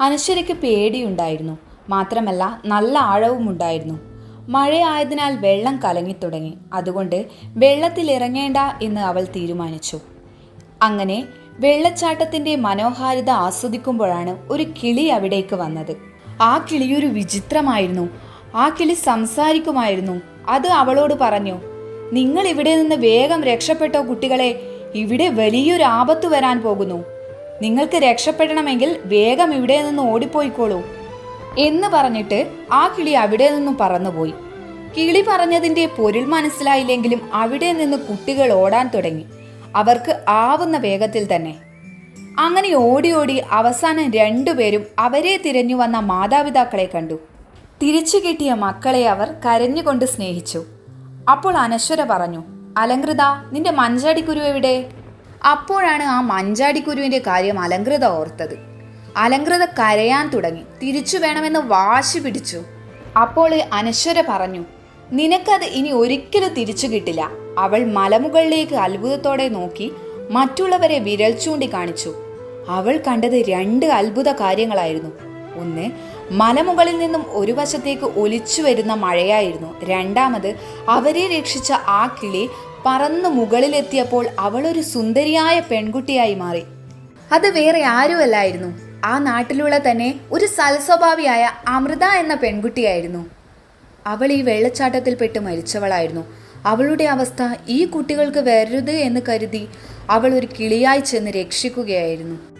അനശ്വരയ്ക്ക് പേടിയുണ്ടായിരുന്നു. മാത്രമല്ല നല്ല ആഴവുമുണ്ടായിരുന്നു. മഴയായതിനാൽ വെള്ളം കലങ്ങിത്തുടങ്ങി. അതുകൊണ്ട് വെള്ളത്തിൽ ഇറങ്ങേണ്ട എന്ന് അവൾ തീരുമാനിച്ചു. അങ്ങനെ വെള്ളച്ചാട്ടത്തിന്റെ മനോഹാരിത ആസ്വദിക്കുമ്പോഴാണ് ഒരു കിളി അവിടേക്ക് വന്നത്. ആ കിളിയൊരു വിചിത്രമായിരുന്നു. ആ കിളി സംസാരിക്കുമായിരുന്നു. അത് അവളോട് പറഞ്ഞു നിങ്ങൾ ഇവിടെ നിന്ന് വേഗം രക്ഷപ്പെട്ടോ കുട്ടികളെ. ഇവിടെ വലിയൊരു ആപത്ത് വരാൻ പോകുന്നു. നിങ്ങൾക്ക് രക്ഷപ്പെടണമെങ്കിൽ വേഗം ഇവിടെ നിന്ന് ഓടിപ്പോയിക്കോളൂ എന്ന് പറഞ്ഞിട്ട് ആ കിളി അവിടെ നിന്നും പറന്നുപോയി. കിളി പറഞ്ഞതിന്റെ പൊരുൾ മനസ്സിലായില്ലെങ്കിലും അവിടെ നിന്ന് കുട്ടികൾ ഓടാൻ തുടങ്ങി. അവർക്ക് ആവുന്ന വേഗത്തിൽ തന്നെ. അങ്ങനെ ഓടി ഓടി അവസാനം രണ്ടുപേരും അവരെ തിരഞ്ഞു വന്ന മാതാപിതാക്കളെ കണ്ടു. തിരിച്ചു കിട്ടിയ മക്കളെ അവർ കരഞ്ഞുകൊണ്ട് സ്നേഹിച്ചു. അപ്പോൾ അനശ്വര പറഞ്ഞു അലങ്കൃത നിന്റെ മഞ്ചാടിക്കുരു എവിടെ? അപ്പോഴാണ് ആ മഞ്ചാടിക്കുരുവിന്റെ കാര്യം അലങ്കൃത ഓർത്തത്. അലങ്കൃത കരയാൻ തുടങ്ങി. തിരിച്ചു വേണമെന്ന് വാശി പിടിച്ചു. അപ്പോൾ അനശ്വര പറഞ്ഞു നിനക്കത് ഇനി ഒരിക്കലും തിരിച്ചു കിട്ടില്ല. അവൾ മലമുകളിലേക്ക് അത്ഭുതത്തോടെ നോക്കി മറ്റുള്ളവരെ വിരൽ ചൂണ്ടി കാണിച്ചു. അവൾ കണ്ടത് രണ്ട് അത്ഭുത കാര്യങ്ങളായിരുന്നു. ഒന്ന് മലമുകളിൽ നിന്നും ഒരു വശത്തേക്ക് ഒലിച്ചു വരുന്ന മഴയായിരുന്നു. രണ്ടാമത് അവരെ രക്ഷിച്ച ആ കിളി പറന്നു മുകളിലെത്തിയപ്പോൾ അവളൊരു സുന്ദരിയായ പെൺകുട്ടിയായി മാറി. അത് വേറെ ആരുമല്ലായിരുന്നു. ആ നാട്ടിലുള്ള തന്നെ ഒരു സൽസ്വഭാവിയായ അമൃത എന്ന പെൺകുട്ടിയായിരുന്നു. അവൾ ഈ വെള്ളച്ചാട്ടത്തിൽപ്പെട്ട് മരിച്ചവളായിരുന്നു. അവളുടെ അവസ്ഥ ഈ കുട്ടികൾക്ക് വരരുത് എന്ന് കരുതി അവൾ ഒരു കിളിയായി ചെന്ന് രക്ഷിക്കുകയായിരുന്നു.